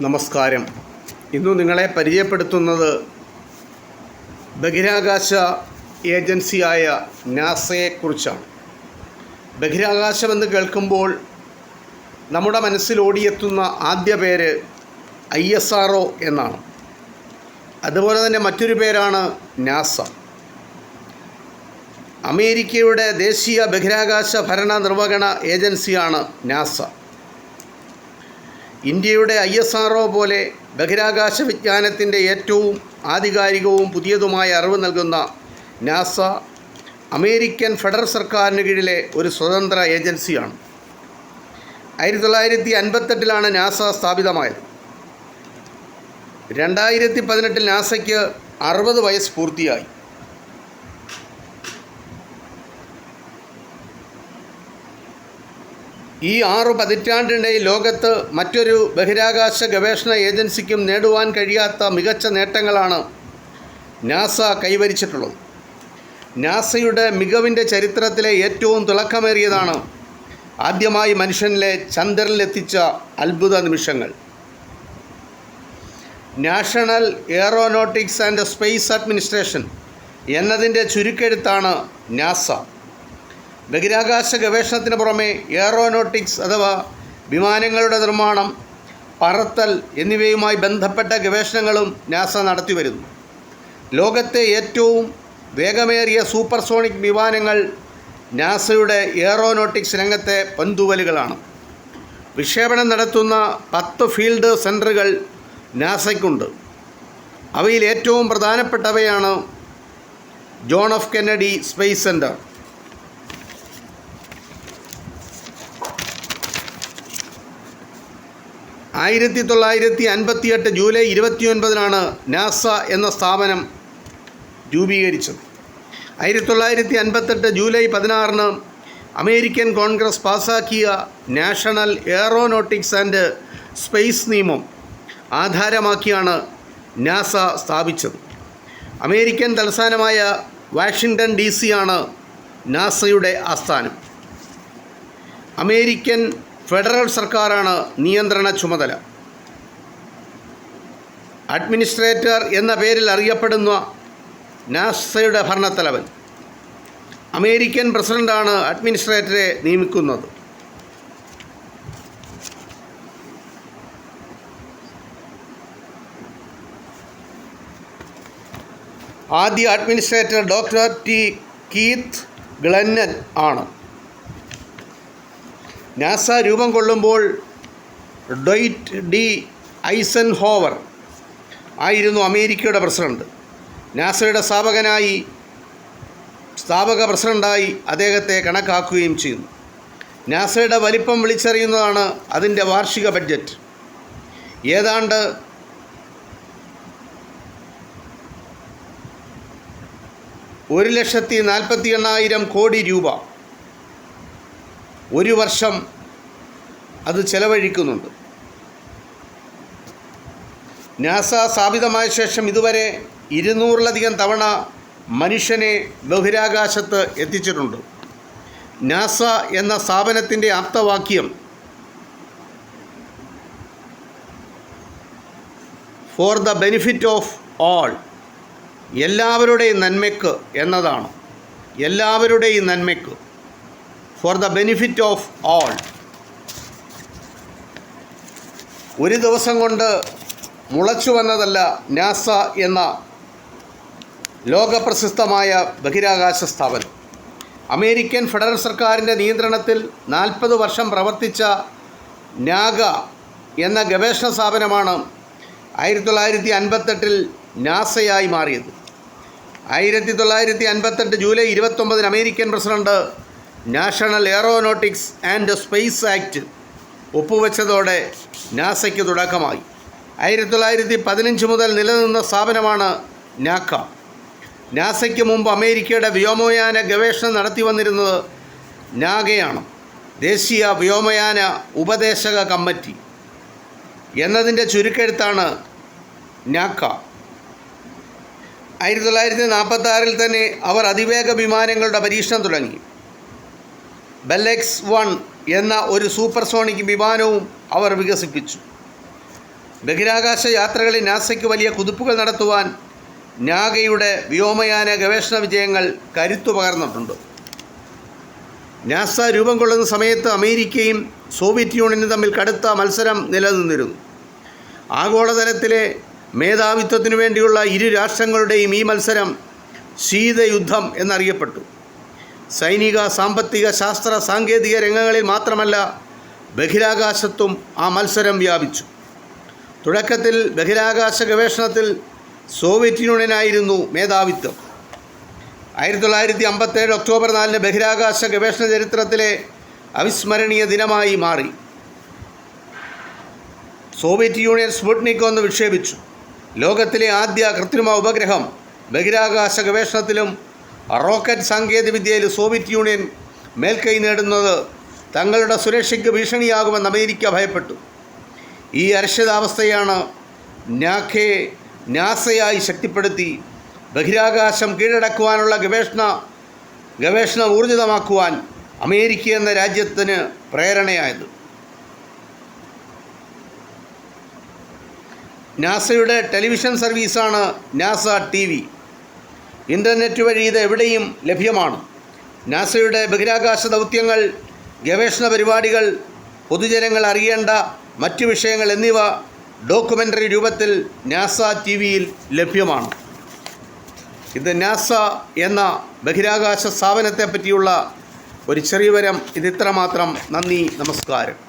നമസ്കാരം. ഇന്ന് നിങ്ങളെ പരിചയപ്പെടുത്തുന്നത് ബഹിരാകാശ ഏജൻസിയായ നാസയെക്കുറിച്ചാണ്. ബഹിരാകാശമെന്ന് കേൾക്കുമ്പോൾ നമ്മുടെ മനസ്സിൽ ഓടിയെത്തുന്ന ആദ്യ പേര് ഐ എസ് ആർ ഒ എന്നാണ്. അതുപോലെ തന്നെ മറ്റൊരു പേരാണ് നാസ. അമേരിക്കയുടെ ദേശീയ ബഹിരാകാശ ഭരണ നിർവഹണ ഏജൻസിയാണ് നാസ. ഇന്ത്യയുടെ ഐ എസ് ആർ പോലെ ബഹിരാകാശ വിജ്ഞാനത്തിന്റെ ഏറ്റവും ആധികാരികവും പുതിയതുമായ അറിവ് നൽകുന്ന നാസ അമേരിക്കൻ ഫെഡറൽ സർക്കാരിന് കീഴിലെ ഒരു സ്വതന്ത്ര ഏജൻസിയാണ്. ആയിരത്തി തൊള്ളായിരത്തി അൻപത്തെട്ടിലാണ് നാസ സ്ഥാപിതമായത്. രണ്ടായിരത്തി പതിനെട്ടിൽ നാസയ്ക്ക് അറുപത് വയസ്സ് പൂർത്തിയായി. ഈ ആറു പതിറ്റാണ്ടിനിടയിൽ ലോകത്ത് മറ്റൊരു ബഹിരാകാശ ഗവേഷണ ഏജൻസിക്കും നേടുവാൻ കഴിയാത്ത മികച്ച നേട്ടങ്ങളാണ് നാസ കൈവരിച്ചിട്ടുള്ളത്. നാസയുടെ മികവിന്റെ ചരിത്രത്തിലെ ഏറ്റവും തിളക്കമേറിയതാണ് ആദ്യമായി മനുഷ്യനിലെ ചന്ദ്രനിലെത്തിച്ച അത്ഭുത നിമിഷങ്ങൾ. National Aeronautics and Space Administration എന്നതിന്റെ ചുരുക്കെഴുത്താണ് നാസ. ബഹിരാകാശ ഗവേഷണത്തിന് പുറമെ എയറോനോട്ടിക്സ് അഥവാ വിമാനങ്ങളുടെ നിർമ്മാണം പറത്തൽ എന്നിവയുമായി ബന്ധപ്പെട്ട ഗവേഷണങ്ങളും നാസ നടത്തിവരുന്നു ലോകത്തെ ഏറ്റവും വേഗമേറിയ സൂപ്പർസോണിക് വിമാനങ്ങൾ നാസയുടെ എയറോനോട്ടിക്സ് രംഗത്തെ പന്തുവലുകളാണ്. വിക്ഷേപണം നടത്തുന്ന പത്ത് ഫീൽഡ് സെന്ററുകൾ നാസയ്ക്കുണ്ട്. അവയിൽ ഏറ്റവും പ്രധാനപ്പെട്ടവയാണ് John F Kennedy Space Center ആയിരത്തി തൊള്ളായിരത്തി അൻപത്തിയെട്ട് ജൂലൈ ഇരുപത്തിയൊൻപതിനാണ് നാസ എന്ന സ്ഥാപനം രൂപീകരിച്ചത്. ആയിരത്തി തൊള്ളായിരത്തി അൻപത്തെട്ട് ജൂലൈ പതിനാറിന് അമേരിക്കൻ കോൺഗ്രസ് പാസാക്കിയ നാഷണൽ എയറോനോട്ടിക്സ് ആൻഡ് സ്പേസ് നിയമം ആധാരമാക്കിയാണ് നാസ സ്ഥാപിച്ചത്. അമേരിക്കൻ തലസ്ഥാനമായ വാഷിങ്ടൺ ഡി സി ആണ് നാസയുടെ ആസ്ഥാനം. അമേരിക്കൻ ഫെഡറൽ സർക്കാരാണ് നിയന്ത്രണ ചുമതല. അഡ്മിനിസ്ട്രേറ്റർ എന്ന പേരിൽ അറിയപ്പെടുന്ന നാസയുടെ ഭരണത്തലവൻ. അമേരിക്കൻ പ്രസിഡന്റാണ് അഡ്മിനിസ്ട്രേറ്ററെ നിയമിക്കുന്നത്. ആദ്യ administrator doctor T Keith Glennan ആണ്. നാസ രൂപം കൊള്ളുമ്പോൾ ഡൊയ്റ്റ് ഡി ഐസൻ ഹോവർ ആയിരുന്നു അമേരിക്കയുടെ പ്രസിഡന്റ്. നാസയുടെ സ്ഥാപകനായി സ്ഥാപക പ്രസിഡന്റായി അദ്ദേഹത്തെ കണക്കാക്കുകയും ചെയ്യുന്നു. നാസയുടെ വലിപ്പം വിളിച്ചറിയുന്നതാണ് അതിന്റെ വാർഷിക ബഡ്ജറ്റ്. ഏതാണ്ട് ഒരു ലക്ഷത്തി നാൽപ്പത്തി എണ്ണായിരം കോടി രൂപ. ഒരു വർഷം അത് ചെലവഴിക്കുന്നുണ്ട്. നാസ സ്ഥാപിതമായ ശേഷം ഇതുവരെ ഇരുന്നൂറിലധികം തവണ മനുഷ്യനെ ബഹിരാകാശത്ത് എത്തിച്ചിട്ടുണ്ട്. നാസ എന്ന സ്ഥാപനത്തിന്റെ ആപ്തവാക്യം for the benefit of all എല്ലാവരുടെയും നന്മയ്ക്ക് എന്നതാണ്. എല്ലാവരുടെയും നന്മയ്ക്ക്. For the benefit of all ഒരു ദിവസം കൊണ്ട് മുളച്ചു വന്നതല്ല നാസ എന്ന ലോകപ്രശസ്തമായ ബഹിരാകാശ സ്ഥാപനം. അമേരിക്കൻ ഫെഡറൽ സർക്കാരിന്റെ നിയന്ത്രണത്തിൽ നാൽപ്പത് വർഷം പ്രവർത്തിച്ച നാഗ എന്ന ഗവേഷണ സ്ഥാപനമാണ് ആയിരത്തി തൊള്ളായിരത്തി അൻപത്തെട്ടിൽ നാസയായി മാറിയത്. ആയിരത്തി തൊള്ളായിരത്തി അൻപത്തെട്ട് July ഇരുപത്തൊമ്പതിന് American president National Aeronautics and Space Act ഒപ്പുവെച്ചതോടെ നാസയ്ക്ക് തുടക്കമായി. ആയിരത്തി തൊള്ളായിരത്തി പതിനഞ്ച് മുതൽ നിലനിന്ന സ്ഥാപനമാണ് നാക്ക. നാസയ്ക്ക് മുമ്പ് അമേരിക്കയുടെ വ്യോമയാന ഗവേഷണം നടത്തി വന്നിരുന്നത് നാഗയാണ്. ദേശീയ വ്യോമയാന ഉപദേശക കമ്മിറ്റി. എന്നതിന്റെ ചുരുക്കെഴുത്താണ് നാക്ക. ആയിരത്തി തൊള്ളായിരത്തി നാൽപ്പത്തി ആറിൽ തന്നെ അവർ അതിവേഗ വിമാനങ്ങളുടെ പരീക്ഷണം തുടങ്ങി. ബെല്ലെക്സ് വൺ എന്ന ഒരു സൂപ്പർസോണിക് വിമാനവും അവർ വികസിപ്പിച്ചു. ബഹിരാകാശ യാത്രകളിൽ നാസയ്ക്ക് വലിയ കുതിപ്പുകൾ നടത്തുവാൻ നാഗയുടെ വ്യോമയാന ഗവേഷണ വിജയങ്ങൾ കരുത്തു പകർന്നിട്ടുണ്ട്. നാസ രൂപം കൊള്ളുന്ന സമയത്ത് അമേരിക്കയും സോവിയറ്റ് യൂണിയനും തമ്മിൽ കടുത്ത മത്സരം നിലനിന്നിരുന്നു. ആഗോളതലത്തിലെ മേധാവിത്വത്തിനു വേണ്ടിയുള്ള ഇരു രാഷ്ട്രങ്ങളുടെയും ഈ മത്സരം ശീതയുദ്ധം എന്നറിയപ്പെട്ടു. സൈനിക സാമ്പത്തിക ശാസ്ത്ര സാങ്കേതിക രംഗങ്ങളിൽ മാത്രമല്ല ബഹിരാകാശത്തും ആ മത്സരം വ്യാപിച്ചു. തുടക്കത്തിൽ ബഹിരാകാശ ഗവേഷണത്തിൽ സോവിയറ്റ് യൂണിയനായിരുന്നു മേധാവിത്വം. ആയിരത്തി തൊള്ളായിരത്തി അമ്പത്തേഴ് ഒക്ടോബർ നാലിന് ബഹിരാകാശ ഗവേഷണ ചരിത്രത്തിലെ അവിസ്മരണീയ ദിനമായി മാറി. സോവിയറ്റ് യൂണിയൻ സ്പുട്നിക് ഒന്ന് വിക്ഷേപിച്ചു. ലോകത്തിലെ ആദ്യ കൃത്രിമ ഉപഗ്രഹം ബഹിരാകാശ ഗവേഷണത്തിലും റോക്കറ്റ് സാങ്കേതികവിദ്യയിൽ സോവിയറ്റ് യൂണിയൻ മേൽക്കൈ നേടുന്നത് തങ്ങളുടെ സുരക്ഷയ്ക്ക് ഭീഷണിയാകുമെന്ന് അമേരിക്ക ഭയപ്പെട്ടു. ഈ അരക്ഷിതാവസ്ഥയാണ് നാഖെ നാസയായി ശക്തിപ്പെടുത്തി ബഹിരാകാശം കീഴടക്കുവാനുള്ള ഗവേഷണ ഗവേഷണം ഊർജിതമാക്കുവാൻ അമേരിക്ക എന്ന രാജ്യത്തിന് പ്രേരണയായത്. നാസയുടെ ടെലിവിഷൻ സർവീസാണ് നാസ ടി വി. ഇന്റർനെറ്റ് വഴി ഇത് എവിടെയും ലഭ്യമാണ്. നാസയുടെ ബഹിരാകാശ ദൗത്യങ്ങൾ ഗവേഷണ പരിപാടികൾ പൊതുജനങ്ങൾ അറിയേണ്ട മറ്റ് വിഷയങ്ങൾ എന്നിവ ഡോക്യുമെന്ററി രൂപത്തിൽ നാസ ടി വിയിൽ ലഭ്യമാണ്. ഇത് നാസ എന്ന ബഹിരാകാശ സ്ഥാപനത്തെ പറ്റിയുള്ള ഒരു ചെറിയ വിവരം ഇതിത്രമാത്രം. നന്ദി നമസ്കാരം.